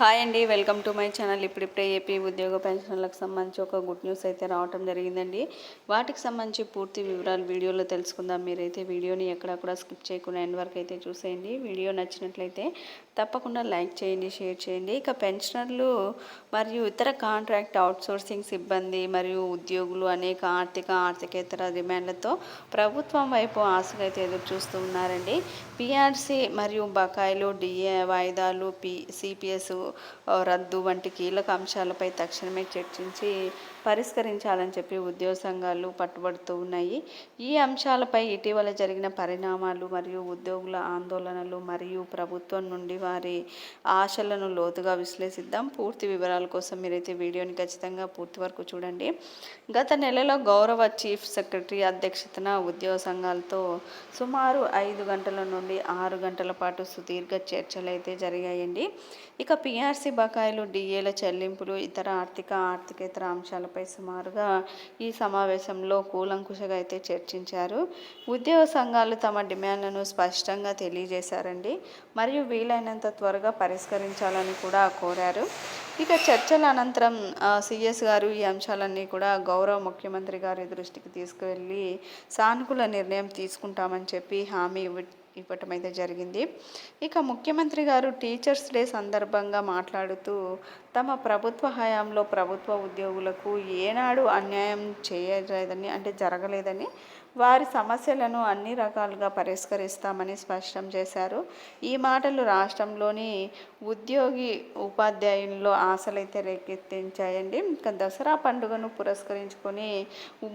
Hi అండి welcome to my channel. ఇప్పుడిప్పుడే AP ఉద్యోగ పెన్షన్లకు సంబంధించి ఒక గుడ్ న్యూస్ అయితే రావటం జరిగిందండి. వాటికి సంబంధించి పూర్తి వివరాలు వీడియోలో తెలుసుకుందాం. మీరైతే వీడియోని ఎక్కడ కూడా స్కిప్ చేయకుండా ఎండ్ వరకు అయితే చూసేయండి. వీడియో నచ్చినట్లయితే తప్పకుండా లైక్ చేయండి షేర్ చేయండి. ఇక పెన్షనర్లు మరియు ఇతర కాంట్రాక్ట్ అవుట్సోర్సింగ్ సిబ్బంది మరియు ఉద్యోగులు అనేక ఆర్థిక ఆర్థికేతర డిమాండ్లతో ప్రభుత్వం వైపు ఆశగా అయితే ఎదురు చూస్తూ ఉన్నారండి. పిఆర్సీ మరియు బకాయిలు డిఏ వాయిదాలు పి సిపిఎస్ రద్దు వంటి కీలక అంశాలపై తక్షణమే చర్చించి పరిష్కరించాలని చెప్పి ఉద్యోగ సంఘాలు పట్టుబడుతూ ఉన్నాయి. ఈ అంశాలపై ఇటీవల జరిగిన పరిణామాలు మరియు ఉద్యోగుల ఆందోళనలు మరియు ప్రభుత్వం నుండి వారి ఆశలను లోతుగా విశ్లేషిద్దాం. పూర్తి వివరాల కోసం మీరైతే వీడియోని ఖచ్చితంగా పూర్తి వరకు చూడండి. గత నెలలో గౌరవ చీఫ్ సెక్రటరీ అధ్యక్షతన ఉద్యోగ సంఘాలతో సుమారు ఐదు గంటల నుండి ఆరు గంటల పాటు సుదీర్ఘ చర్చలు అయితే జరిగాయండి. ఇక పిఆర్సీ బకాయిలు డిఏల చెల్లింపులు ఇతర ఆర్థిక ఆర్థికేతర అంశాలపై సుమారుగా ఈ సమావేశంలో కూలంకుషగా అయితే చర్చించారు. ఉద్యోగ సంఘాలు తమ డిమాండ్లను స్పష్టంగా తెలియజేశారండి. మరియు వీలైనంత త్వరగా పరిష్కరించాలని కూడా కోరారు. ఇక చర్చల అనంతరం సిఎస్ గారు ఈ అంశాలన్నీ కూడా గౌరవ ముఖ్యమంత్రి గారి దృష్టికి తీసుకువెళ్ళి సానుకూల నిర్ణయం తీసుకుంటామని చెప్పి హామీ ఇవ్వటం అయితే జరిగింది. ఇక ముఖ్యమంత్రి గారు టీచర్స్ డే సందర్భంగా మాట్లాడుతూ తమ ప్రభుత్వ హయాంలో ప్రభుత్వ ఉద్యోగులకు ఏనాడు అన్యాయం చేయలేదని అంటే జరగలేదని వారి సమస్యలను అన్ని రకాలుగా పరిష్కరిస్తామని స్పష్టం చేశారు. ఈ మాటలు రాష్ట్రంలోని ఉద్యోగి ఉపాధ్యాయుల్లో ఆశలైతే రేకెత్తించాయండి. ఇంకా దసరా పండుగను పురస్కరించుకొని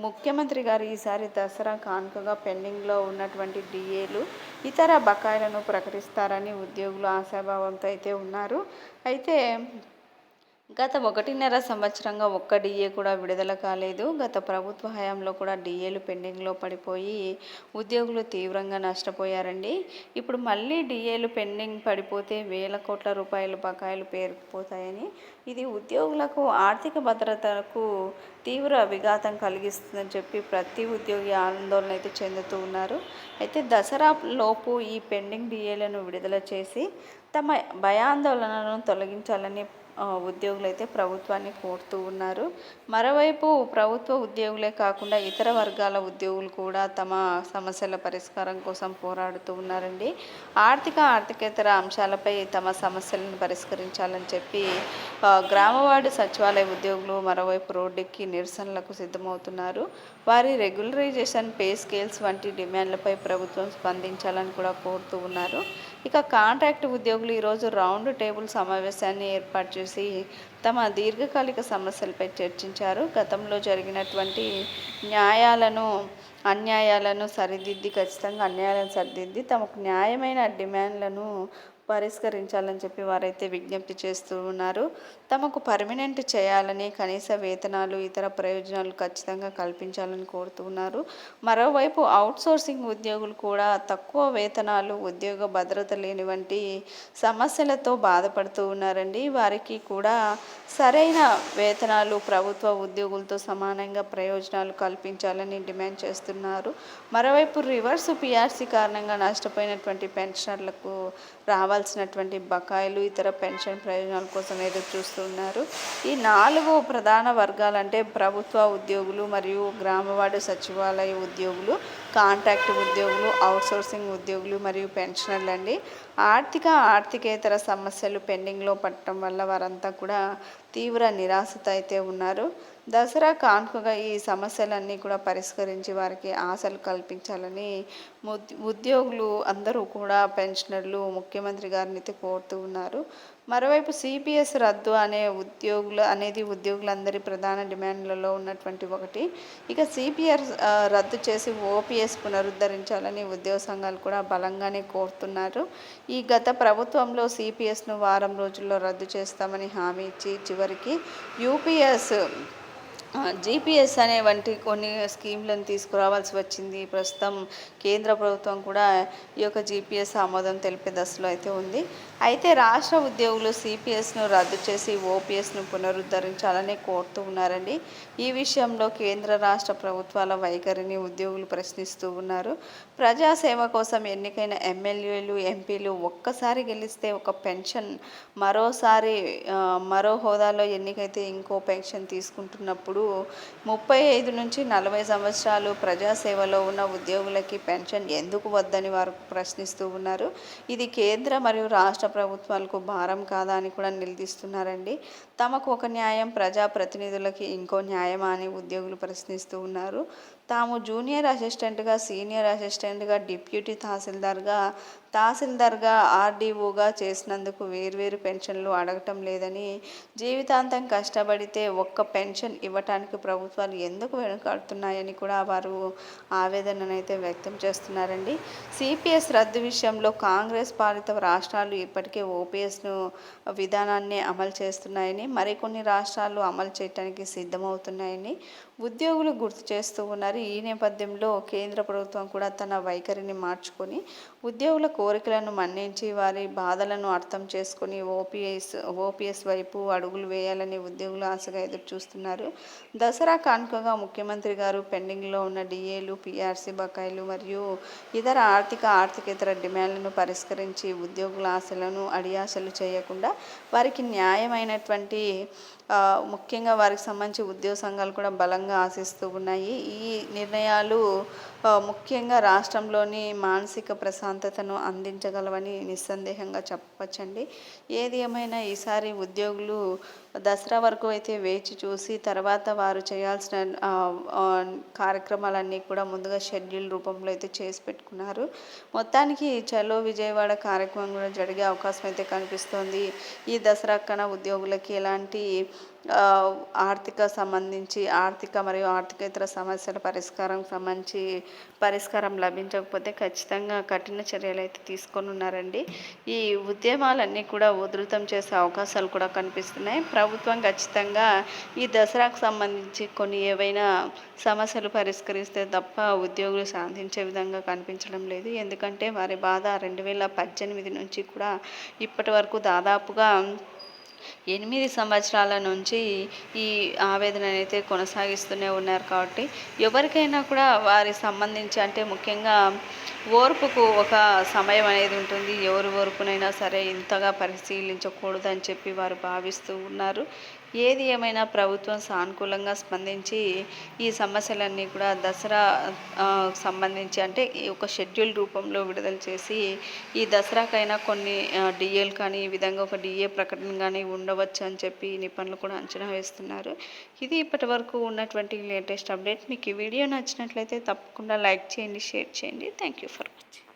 ముఖ్యమంత్రి గారు ఈసారి దసరా కానుకగా పెండింగ్లో ఉన్నటువంటి డిఏలు ఇతర బకాయిలను ప్రకటిస్తారని ఉద్యోగులు ఆశాభావంతో అయితే ఉన్నారు. అయితే గత ఒకటిన్నర సంవత్సరంగా ఒక్క డిఏ కూడా విడుదల కాలేదు. గత ప్రభుత్వ హయాంలో కూడా డిఏలు పెండింగ్లో పడిపోయి ఉద్యోగులు తీవ్రంగా నష్టపోయారండి. ఇప్పుడు మళ్ళీ డిఏలు పెండింగ్ పడిపోతే వేల కోట్ల రూపాయల బకాయిలు పేరుకుపోతాయని ఇది ఉద్యోగులకు ఆర్థిక భద్రతకు తీవ్ర విఘాతం కలిగిస్తుందని చెప్పి ప్రతి ఉద్యోగి ఆందోళన అయితే చెందుతూ ఉన్నారు. అయితే దసరా లోపు ఈ పెండింగ్ డిఏలను విడుదల చేసి తమ భయాందోళనలను తొలగించాలని ఉద్యోగులు అయితే ప్రభుత్వాన్ని కోరుతూ ఉన్నారు. మరోవైపు ప్రభుత్వ ఉద్యోగులే కాకుండా ఇతర వర్గాల ఉద్యోగులు కూడా తమ సమస్యల పరిష్కారం కోసం పోరాడుతూ ఉన్నారండి. ఆర్థిక ఆర్థికేతర అంశాలపై తమ సమస్యలను పరిష్కరించాలని చెప్పి గ్రామవార్డు సచివాలయ ఉద్యోగులు మరోవైపు రోడ్డెక్కి నిరసనలకు సిద్ధమవుతున్నారు. వారి రెగ్యులరైజేషన్ పే స్కేల్స్ వంటి డిమాండ్లపై ప్రభుత్వం స్పందించాలని కూడా కోరుతూ ఉన్నారు. ఇక కాంట్రాక్ట్ ఉద్యోగులు ఈరోజు రౌండ్ టేబుల్ సమావేశాన్ని ఏర్పాటు చేసి తమ దీర్ఘకాలిక సమస్యలపై చర్చించారు. గతంలో జరిగినటువంటి న్యాయాలను అన్యాయాలను సరిదిద్ది ఖచ్చితంగా అన్యాయాలను సరిదిద్ది తమకు న్యాయమైన డిమాండ్లను పరిష్కరించాలని చెప్పి వారైతే విజ్ఞప్తి చేస్తూ ఉన్నారు. తమకు పర్మనెంట్ చేయాలని కనీస వేతనాలు ఇతర ప్రయోజనాలు ఖచ్చితంగా కల్పించాలని కోరుతున్నారు మరోవైపు అవుట్సోర్సింగ్ ఉద్యోగులు కూడా తక్కువ వేతనాలు ఉద్యోగ భద్రత లేని వంటి సమస్యలతో బాధపడుతూ ఉన్నారండి. వారికి కూడా సరైన వేతనాలు ప్రభుత్వ ఉద్యోగులతో సమానంగా ప్రయోజనాలు కల్పించాలని డిమాండ్ చేస్తున్నారు. మరోవైపు రివర్స్ పిఆర్సీ కారణంగా నష్టపోయినటువంటి పెన్షనర్లకు రావాల్సినటువంటి బకాయిలు ఇతర పెన్షన్ ప్రయోజనాల కోసం ఎదురు చూస్తున్నారు. ఈ నాలుగు ప్రధాన వర్గాలు అంటే ప్రభుత్వ ఉద్యోగులు మరియు గ్రామవాడ సచివాలయ ఉద్యోగులు కాంట్రాక్ట్ ఉద్యోగులు అవుట్సోర్సింగ్ ఉద్యోగులు మరియు పెన్షనర్లు అండి. ఆర్థిక ఆర్థికేతర సమస్యలు పెండింగ్లో పట్టడం వల్ల వారంతా కూడా తీవ్ర నిరాశత అయితే ఉన్నారు. దసరా కానుకగా ఈ సమస్యలన్నీ కూడా పరిష్కరించి వారికి ఆశలు కల్పించాలని ఉద్యోగులు అందరూ కూడా పెన్షనర్లు ముఖ్యమంత్రి గారిని అయితే కోరుతూ ఉన్నారు. మరోవైపు సిపిఎస్ రద్దు అనే ఉద్యోగులు అనేది ఉద్యోగులందరి ప్రధాన డిమాండ్లలో ఉన్నటువంటి ఒకటి. ఇక సిపిఎస్ రద్దు చేసి ఓపీఎస్ పునరుద్ధరించాలని ఉద్యోగ సంఘాలు కూడా బలంగానే కోరుతున్నారు. ఈ గత ప్రభుత్వంలో సిపిఎస్ను వారం రోజుల్లో రద్దు చేస్తామని హామీ ఇచ్చి చివరికి యూపీఎస్ జీపీఎస్ అనే వంటి కొన్ని స్కీమ్లను తీసుకురావాల్సి వచ్చింది. ప్రస్తుతం కేంద్ర ప్రభుత్వం కూడా ఈ యొక్క జీపీఎస్ ఆమోదం తెలిపే దశలో అయితే ఉంది. అయితే రాష్ట్ర ఉద్యోగులు సిపిఎస్ను రద్దు చేసి ఓపీఎస్ను పునరుద్ధరించాలని కోరుతూ ఉన్నారండి. ఈ విషయంలో కేంద్ర రాష్ట్ర ప్రభుత్వాల వైఖరిని ఉద్యోగులు ప్రశ్నిస్తూ ఉన్నారు. ప్రజాసేవ కోసం ఎన్నికైన ఎమ్మెల్యేలు ఎంపీలు ఒక్కసారి గెలిస్తే ఒక పెన్షన్ మరోసారి మరో హోదాలో ఎన్నికైతే ఇంకో పెన్షన్ తీసుకుంటున్నప్పుడు ముప్పై ఐదు నుంచి నలభై సంవత్సరాలు ప్రజాసేవలో ఉన్న ఉద్యోగులకి పెన్షన్ ఎందుకు వద్దని వారు ప్రశ్నిస్తూ ఉన్నారు. ఇది కేంద్ర మరియు రాష్ట్ర ప్రభుత్వాలకు భారం కాదా అని కూడా నిలదీస్తున్నారండి. తమకు ఒక న్యాయం ప్రజాప్రతినిధులకి ఇంకో న్యాయమా అని ఉద్యోగులు ప్రశ్నిస్తూ ఉన్నారు. తాము జూనియర్ అసిస్టెంట్గా సీనియర్ అసిస్టెంట్గా డిప్యూటీ తహసీల్దార్గా తహసీల్దార్గా ఆర్డీఓగా చేసినందుకు వేర్వేరు పెన్షన్లు అడగటం లేదని జీవితాంతం కష్టపడితే ఒక్క పెన్షన్ ఇవ్వటానికి ప్రభుత్వాలు ఎందుకు వెనుకాడుతున్నాయని కూడా వారు ఆవేదననైతే వ్యక్తం చేస్తున్నారండి. సిపిఎస్ రద్దు విషయంలో కాంగ్రెస్ పాలిత రాష్ట్రాలు ఇప్పటికే ఓపీఎస్ను విధానాన్ని అమలు చేస్తున్నాయని మరికొన్ని రాష్ట్రాలు అమలు చేయడానికి సిద్ధమవుతున్నాయని ఉద్యోగులు గుర్తు చేస్తూ ఉన్నారు. ఈ నేపథ్యంలో కేంద్ర ప్రభుత్వం కూడా తన వైఖరిని మార్చుకొని ఉద్యోగుల కోరికలను మన్నించి వారి బాధలను అర్థం చేసుకొని ఓపీఎస్ ఓపీఎస్ వైపు అడుగులు వేయాలని ఉద్యోగులు ఆశగా ఎదురు చూస్తున్నారు దసరా కానుకగా ముఖ్యమంత్రి గారు పెండింగ్లో ఉన్న డిఏలు పిఆర్సీ బకాయిలు మరియు ఇతర ఆర్థిక ఆర్థికేతర డిమాండ్లను పరిష్కరించి ఉద్యోగుల ఆశలను అడియాశలు చేయకుండా వారికి న్యాయమైనటువంటి ముఖ్యంగా వారికి సంబంధించి ఉద్యోగ సంఘాలు కూడా బలంగా ఆశిస్తూ ఉన్నాయి. ఈ నిర్ణయాలు ముఖ్యంగా రాష్ట్రంలోని మానసిక ప్రశాంతతను అందించగలవని నిస్సందేహంగా చెప్పవచ్చండి ఏది ఏమైనా ఈసారి ఉద్యోగులు దసరా వరకు అయితే వేచి చూసి తర్వాత వారు చేయాల్సిన కార్యక్రమాలన్నీ కూడా ముందుగా షెడ్యూల్ రూపంలో అయితే చేసి పెట్టుకున్నారు. మొత్తానికి చలో విజయవాడ కార్యక్రమం కూడా జరిగే అవకాశం అయితే కనిపిస్తోంది. ఈ దసరా కన్నా ఉద్యోగులకి ఎలాంటి ఆర్థిక సంబంధించి ఆర్థిక మరియు ఆర్థికేతర సమస్యల పరిష్కారం సంబంధించి పరిష్కారం లభించకపోతే ఖచ్చితంగా కఠిన చర్యలు అయితే తీసుకొని ఉన్నారండి. ఈ ఉద్యమాలన్నీ కూడా ఉధృతం చేసే అవకాశాలు కూడా కనిపిస్తున్నాయి. ప్రభుత్వం ఖచ్చితంగా ఈ దసరాకు సంబంధించి కొన్ని ఏవైనా సమస్యలు పరిష్కరిస్తే తప్ప ఉద్యోగులు సాధించే విధంగా కనిపించడం లేదు. ఎందుకంటే వారి బాధ రెండు వేల పద్దెనిమిది నుంచి కూడా ఇప్పటి వరకు దాదాపుగా ఎనిమిది సంవత్సరాల నుంచి ఈ ఆవేదన అయితే కొనసాగిస్తూనే ఉన్నారు కాబట్టి ఎవరికైనా కూడా వారి సంబంధించి అంటే ముఖ్యంగా ఓర్పుకు ఒక సమయం అనేది ఉంటుంది. ఎవరి ఓర్పునైనా సరే ఇంతగా పరిశీలించకూడదు అని చెప్పి వారు భావిస్తూ ఉన్నారు. ఏది ఏమైనా ప్రభుత్వం సానుకూలంగా స్పందించి ఈ సమస్యలన్నీ కూడా దసరా సంబంధించి అంటే ఈ ఒక షెడ్యూల్ రూపంలో విడుదల చేసి ఈ దసరాకైనా కొన్ని డిఏలు కానీ ఈ విధంగా ఒక డిఏ ప్రకటన కానీ ఉండవచ్చు అని చెప్పి నిపుణులు కూడా అంచనా వేస్తున్నారు. ఇది ఇప్పటి వరకు ఉన్నటువంటి లేటెస్ట్ అప్డేట్. మీకు ఈ వీడియో నచ్చినట్లయితే తప్పకుండా లైక్ చేయండి షేర్ చేయండి. Thank you for watching.